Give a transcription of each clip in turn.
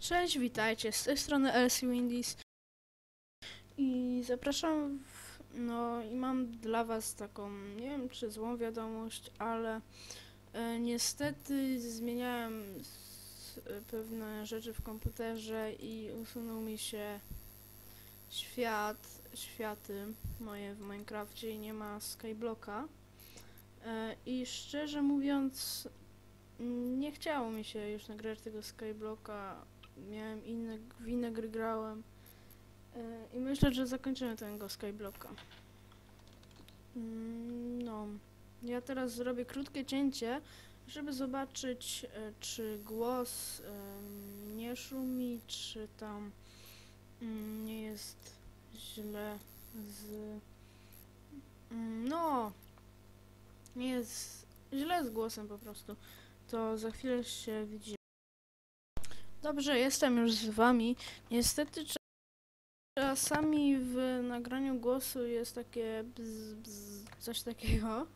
Cześć, witajcie, z tej strony Elsie Windies i zapraszam, w, no i mam dla was taką, nie wiem czy złą wiadomość, ale e, niestety zmieniałem s, pewne rzeczy w komputerze i usunął mi się świat, światy moje w Minecrafcie i nie ma Skyblocka. E, i szczerze mówiąc nie chciało mi się już nagrywać tego Skyblocka miałem inne, w inne gry grałem. E, I myślę, że zakończymy tego Skyblocka. Mm, No. Ja teraz zrobię krótkie cięcie, żeby zobaczyć, e, czy głos em, nie szumi, czy tam mm, nie jest źle z... Mm, No. Nie jest źle z głosem po prostu. To za chwilę się widzimy. Dobrze, jestem już z wami. Niestety cza- czasami w nagraniu głosu jest takie bzz, bzz, coś takiego.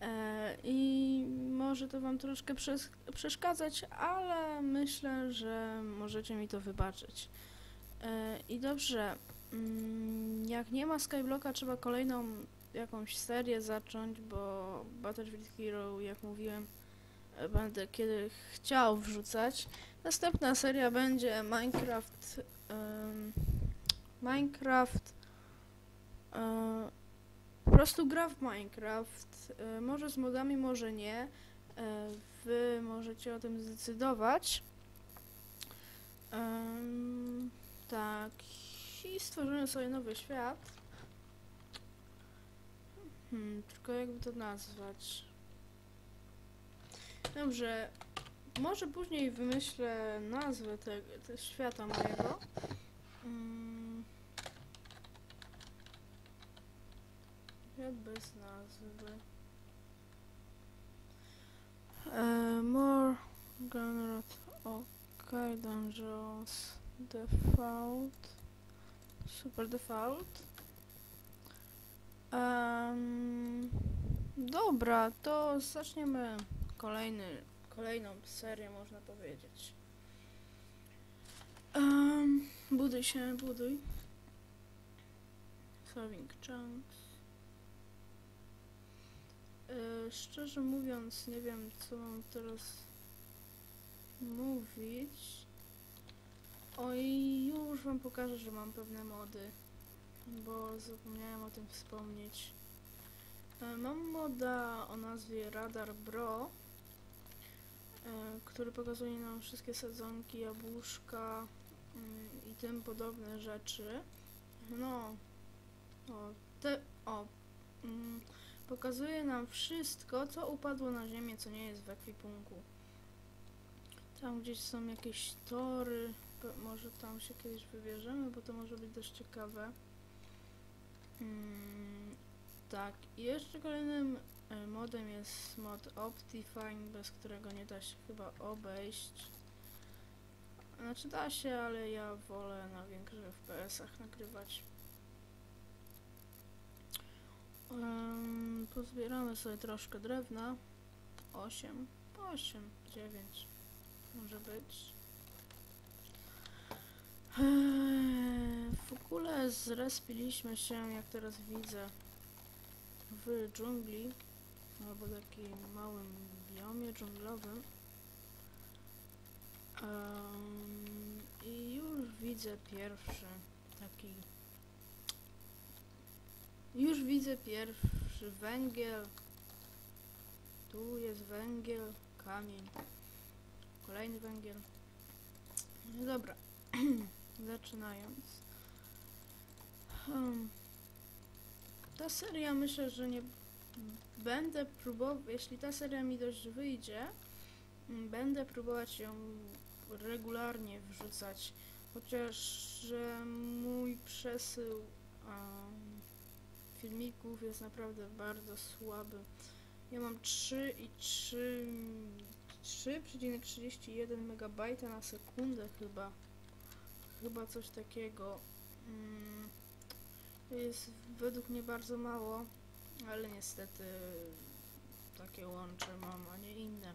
E, I może to wam troszkę przes- przeszkadzać, ale myślę, że możecie mi to wybaczyć. E, I dobrze, mm, jak nie ma Skyblocka, trzeba kolejną jakąś serię zacząć, bo Battlefield Hero, jak mówiłem, będę kiedy chciał wrzucać. Następna seria będzie Minecraft. em, Minecraft. e, po prostu gra w Minecraft. e, może z modami, może nie. E, wy możecie o tym zdecydować. Tak. I stworzymy sobie nowy świat. Hmm, tylko jakby to nazwać. Dobrze, może później wymyślę nazwę tego te świata mojego. Mm. Świat bez nazwy. E, more generate. Ok, dangerous. Default. Super default. Em, dobra, to zaczniemy kolejny kolejną serię, można powiedzieć. Um, buduj się, buduj. Solving chunks. E, szczerze mówiąc, nie wiem, co mam teraz mówić. Oj, już wam pokażę, że mam pewne mody, bo zapomniałem o tym wspomnieć. E, mam moda o nazwie Radar Bro który pokazuje nam wszystkie sadzonki, jabłuszka mm, i tym podobne rzeczy. No, o, te, o, mm, pokazuje nam wszystko, co upadło na ziemię, co nie jest w ekwipunku. Tam gdzieś są jakieś tory, może tam się kiedyś wybierzemy, bo to może być dość ciekawe. Mm, tak, i jeszcze kolejnym E, Modem jest mod Optifine, bez którego nie da się chyba obejść. Znaczy da się, ale ja wolę na większych FPS-ach nagrywać. Um, pozbieramy sobie troszkę drewna. 8, 8, 9 może być. Eee, W ogóle zrespiliśmy się, jak teraz widzę, w dżungli albo takim małym biomie dżunglowym. Em, I już widzę pierwszy taki. Już widzę pierwszy węgiel. Tu jest węgiel, kamień. Kolejny węgiel. No dobra. Zaczynając. Hmm. Ta seria myślę, że nie będę próbował, jeśli ta seria mi dość wyjdzie, mm, będę próbować ją regularnie wrzucać, chociaż że mój przesył em, filmików jest naprawdę bardzo słaby. Ja mam 3 i 3 3,31 MB na sekundę chyba. Chyba coś takiego. Mm, To jest według mnie bardzo mało. Ale niestety takie łącze mam, a nie inne.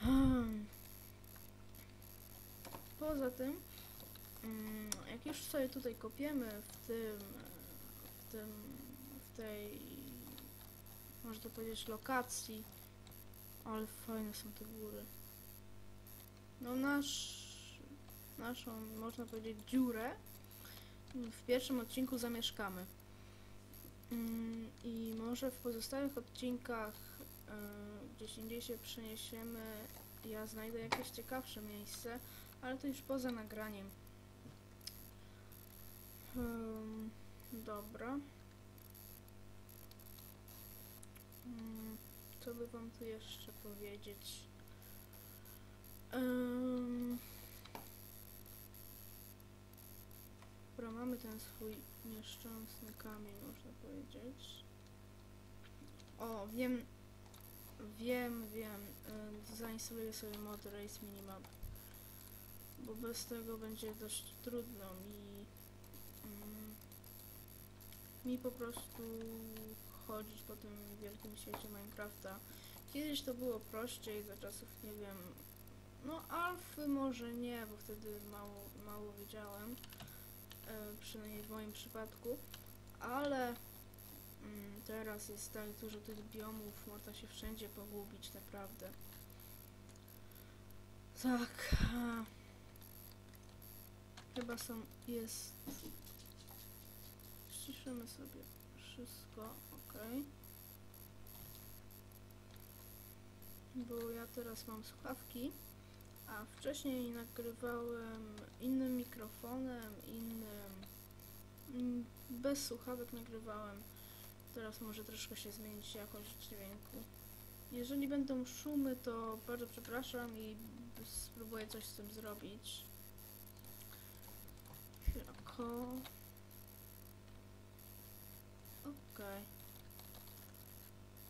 Hmm. poza tym, mm, jak już sobie tutaj kopiemy w tym, w tym, w tej, można powiedzieć, lokacji, ale fajne są te góry. No nasz, naszą, można powiedzieć, dziurę w pierwszym odcinku zamieszkamy. Mm, I może w pozostałych odcinkach, e, gdzieś indziej się przeniesiemy, ja znajdę jakieś ciekawsze miejsce, ale to już poza nagraniem. Ym, dobra. Mm, co by wam tu jeszcze powiedzieć? Ym, Dobra, mamy ten swój nieszczęsny kamień, można powiedzieć. O, wiem, wiem, wiem. Zainstaluję sobie mod Race Minimap. Bo bez tego będzie dość trudno mi mm, mi po prostu chodzić po tym wielkim świecie Minecrafta. Kiedyś to było prościej, za czasów, nie wiem, no alfy może nie, bo wtedy mało, mało wiedziałem e, przynajmniej w moim przypadku, ale mm, teraz jest tak dużo tych biomów, można się wszędzie pogubić, naprawdę. Tak. Chyba są, jest... Ściszymy sobie wszystko, ok. Bo ja teraz mam słuchawki. A wcześniej nagrywałem innym mikrofonem, innym. mm, Bez słuchawek nagrywałem. Teraz może troszkę się zmienić jakość dźwięku. Jeżeli będą szumy, to bardzo przepraszam i spróbuję coś z tym zrobić. Chwilako. Okej.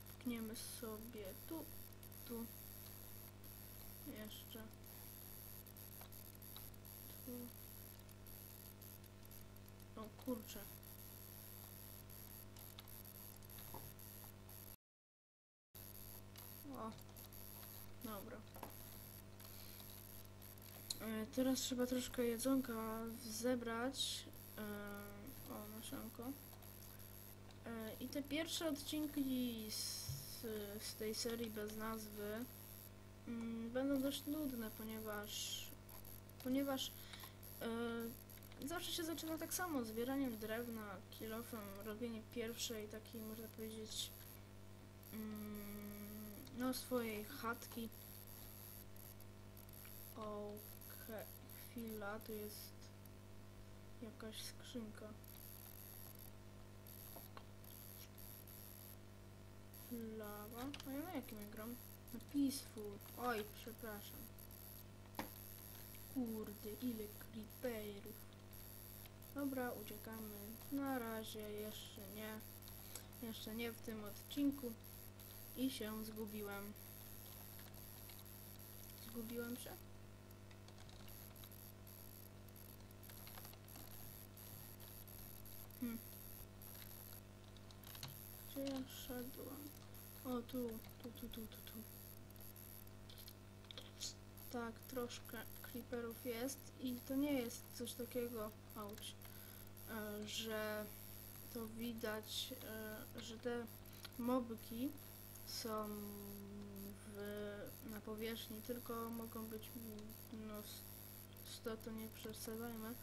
Pkniemy sobie tu, tu. Jeszcze. O kurczę. O. Dobra. E, teraz trzeba troszkę jedzonka zebrać. E, o, nasionko. E, I te pierwsze odcinki z, z tej serii bez nazwy mm, będą dość nudne, ponieważ ponieważ e, zawsze się zaczyna tak samo, zbieraniem drewna, kilofem, robienie pierwszej takiej, można powiedzieć, mm, no swojej chatki. Okej, chwila, tu jest jakaś skrzynka. Lawa. A ja na jakim ja gram? Na Peaceful. Oj, przepraszam. Kurde, ile creeperów. Dobra, uciekamy. Na razie jeszcze nie. Jeszcze nie w tym odcinku. I się zgubiłem. Zgubiłem się? Hm. Gdzie ja szedłem? O, tu, tu, tu, tu, tu, tu. Tak, troszkę creeperów jest i to nie jest coś takiego, auć, e, że to widać, e, że te mobki są w, na powierzchni, tylko mogą być, no, 100 to nie przesadzajmy,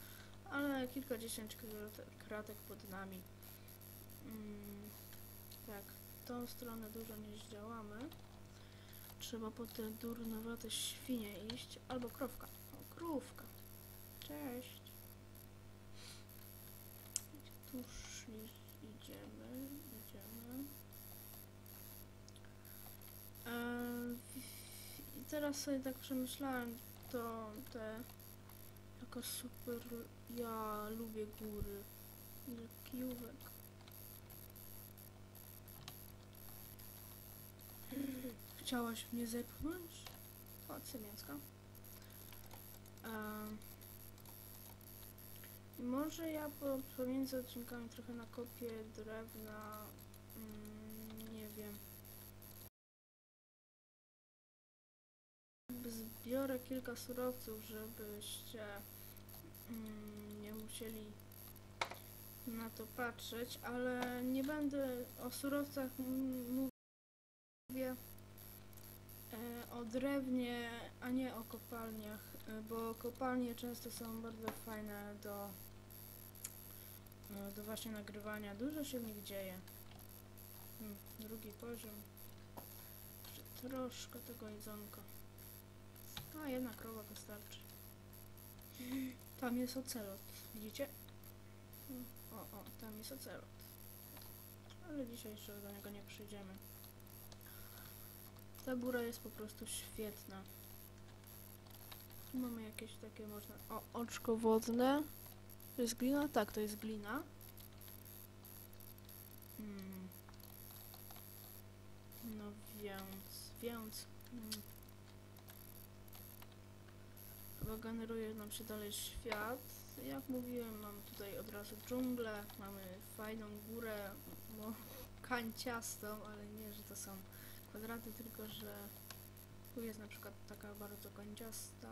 ale kilkadziesiąt krat- kratek pod nami. Mm, tak, tą stronę dużo nie zdziałamy. Trzeba po te durnowate świnie iść. Albo krowka. Krówka. Cześć. Tu? Idziemy, idziemy. W- I teraz sobie tak przemyślałem, to te... Jaka super... Ja lubię góry. Ile. Chciałaś mnie zepchnąć? O, cymięcka. Może ja po, pomiędzy odcinkami trochę nakopię drewna, mm, nie wiem. Zbiorę kilka surowców, żebyście mm, nie musieli na to patrzeć, ale nie będę o surowcach mówię o drewnie, a nie o kopalniach, e, bo kopalnie często są bardzo fajne do, e, do właśnie nagrywania. Dużo się w nich dzieje. Hmm, drugi poziom. Jeszcze troszkę tego jedzonka. A jedna krowa wystarczy. Tam jest ocelot, widzicie? O, o, tam jest ocelot. Ale dzisiaj jeszcze do niego nie przyjdziemy. Ta góra jest po prostu świetna. Tu mamy jakieś takie można... O, oczko wodne. To jest glina? Tak, to jest glina. Hmm. No więc, więc... Mm. Chyba generuje nam się dalej świat. Jak mówiłem, mamy tutaj od razu dżunglę, mamy fajną górę, no, kanciastą, ale nie, że to są kwadraty, tylko że tu jest na przykład taka bardzo kanciasta,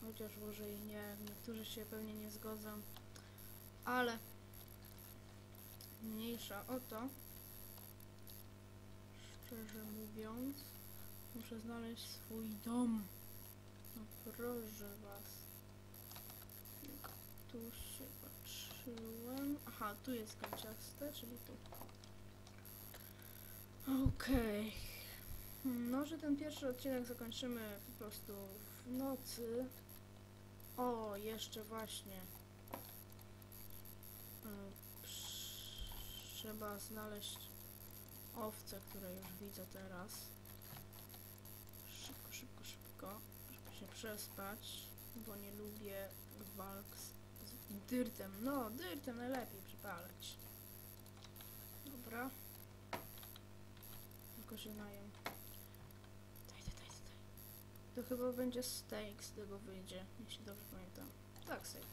chociaż może i nie, niektórzy się pewnie nie zgodzą, ale mniejsza o to. Szczerze mówiąc, muszę znaleźć swój dom. No proszę was. Tu się patrzyłem. Aha, tu jest kanciaste, czyli tu. Okej. No, że ten pierwszy odcinek zakończymy po prostu w nocy. O, jeszcze właśnie. Trz- Trzeba znaleźć owce, które już widzę teraz. Szybko, szybko, szybko, żeby się przespać, bo nie lubię walk z, z dyrtem. No, dyrtem najlepiej przypalać. Dobra. Tylko się najem. To chyba będzie steak z tego wyjdzie, jeśli dobrze pamiętam. Tak, steak.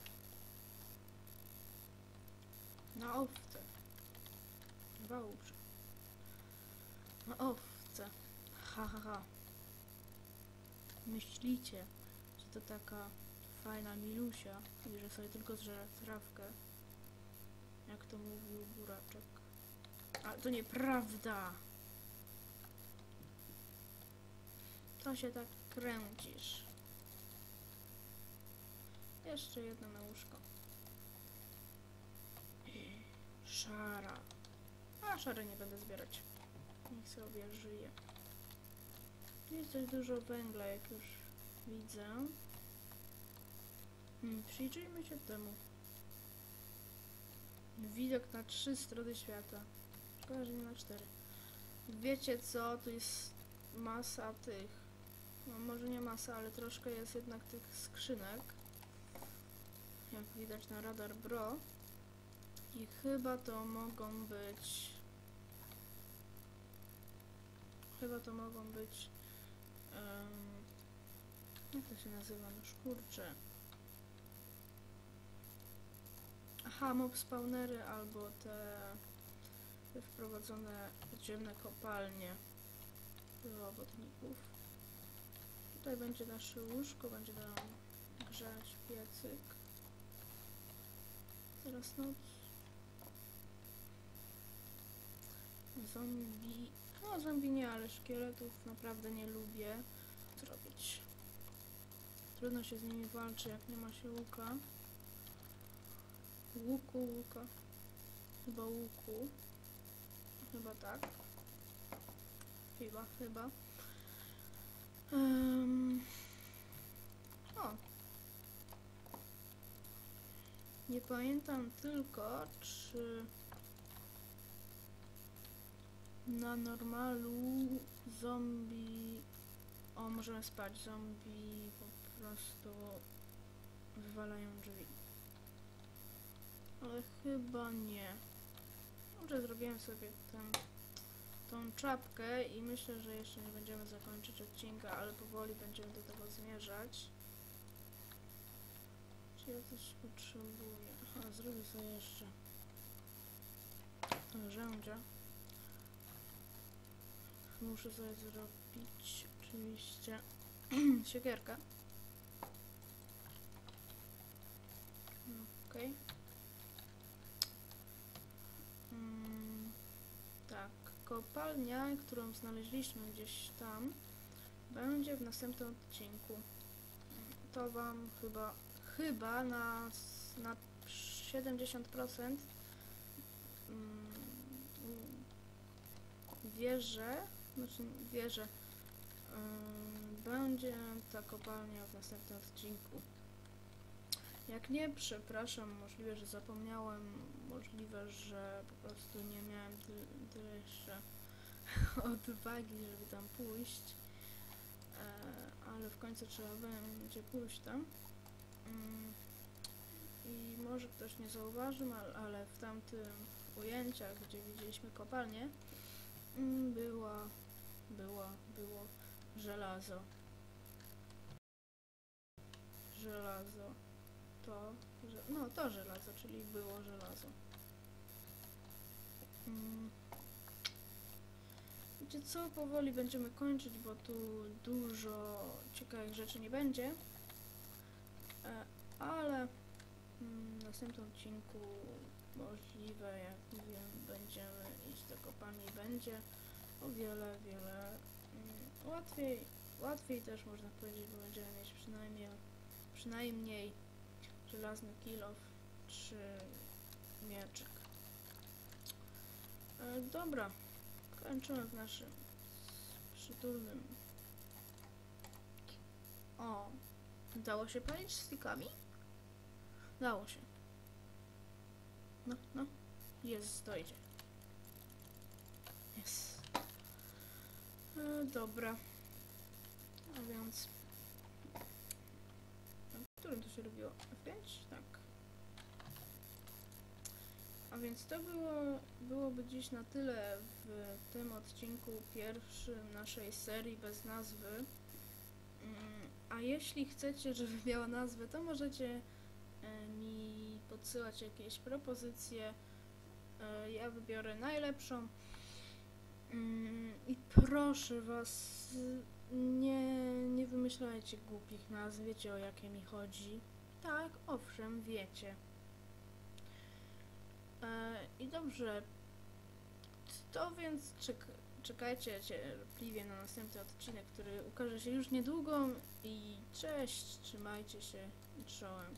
Na owce. Dobrze. Na owce. Ha, ha, ha. Myślicie, że to taka fajna milusia i że sobie tylko zżera trawkę, jak to mówił buraczek. Ale to nieprawda! To się tak kręcisz. Jeszcze jedno na łóżko. Szara. A szary nie będę zbierać. Niech sobie żyje. Jest dość dużo węgla, jak już widzę. Hmm, przyjrzyjmy się temu. Widok na trzy strony świata. Szkoda, że nie na cztery. Wiecie co? Tu jest masa tych. No może nie masa, ale troszkę jest jednak tych skrzynek. Jak widać na radar Bro. I chyba to mogą być. Chyba to mogą być. em, jak to się nazywa? No kurczę. Aha, mob spawnery albo te, te wprowadzone podziemne kopalnie robotników. Tutaj będzie nasze łóżko, będzie nam grzać piecyk. Teraz noc. Zombie. No, zombie nie, ale szkieletów naprawdę nie lubię zrobić. Trudno się z nimi walczy, jak nie ma się łuka. Łuku, łuka. Chyba łuku. Chyba tak. Chyba, chyba. Em, o. Nie pamiętam tylko, czy na normalu zombie... O, możemy spać. Zombie po prostu wywalają drzwi. Ale chyba nie. Może zrobiłem sobie ten, tą czapkę i myślę, że jeszcze nie będziemy zakończyć odcinka, ale powoli będziemy do tego zmierzać. Czy ja coś potrzebuję? Aha, zrobię sobie jeszcze narzędzia. Muszę sobie zrobić oczywiście siekierkę. Okej. Mm, tak, kopalnia, którą znaleźliśmy gdzieś tam, będzie w następnym odcinku. To wam chyba, chyba na, na 70% mm, wierzę, znaczy wierzę, ym, będzie ta kopalnia w następnym odcinku. Jak nie, przepraszam, możliwe, że zapomniałem, możliwe, że po prostu nie miałem ty- tyle jeszcze odwagi, żeby tam pójść, e, ale w końcu trzeba będzie pójść tam. Mm, I może ktoś nie zauważył, al- ale w tamtym ujęciach, gdzie widzieliśmy kopalnię, mm, była, była, było żelazo. Żelazo. To, no to żelazo, czyli było żelazo. Mm. Wiecie co, powoli będziemy kończyć, bo tu dużo ciekawych rzeczy nie będzie. E, ale mm, w następnym odcinku możliwe, jak mówiłem, będziemy iść do kopalni, będzie o wiele, wiele mm, łatwiej, łatwiej też można powiedzieć, bo będziemy mieć przynajmniej, przynajmniej żelazny kilof czy mieczek. E, dobra, kończymy w naszym przytulnym. O, dało się palić stickami? Dało się. No, no. Jest, dojdzie. Jest. E, dobra. A więc... Którym to się robiło? F5? Tak. A więc to było, byłoby dziś na tyle w tym odcinku pierwszym naszej serii bez nazwy. Mm, A jeśli chcecie, żeby miała nazwę, to możecie e, mi podsyłać jakieś propozycje. E, Ja wybiorę najlepszą. Mm, I proszę was, nie, nie wymyślajcie głupich nazw, wiecie o jakie mi chodzi. Tak, owszem, wiecie. E, I dobrze, to więc czek czekajcie cierpliwie na następny odcinek, który ukaże się już niedługo. I cześć, trzymajcie się i czołem.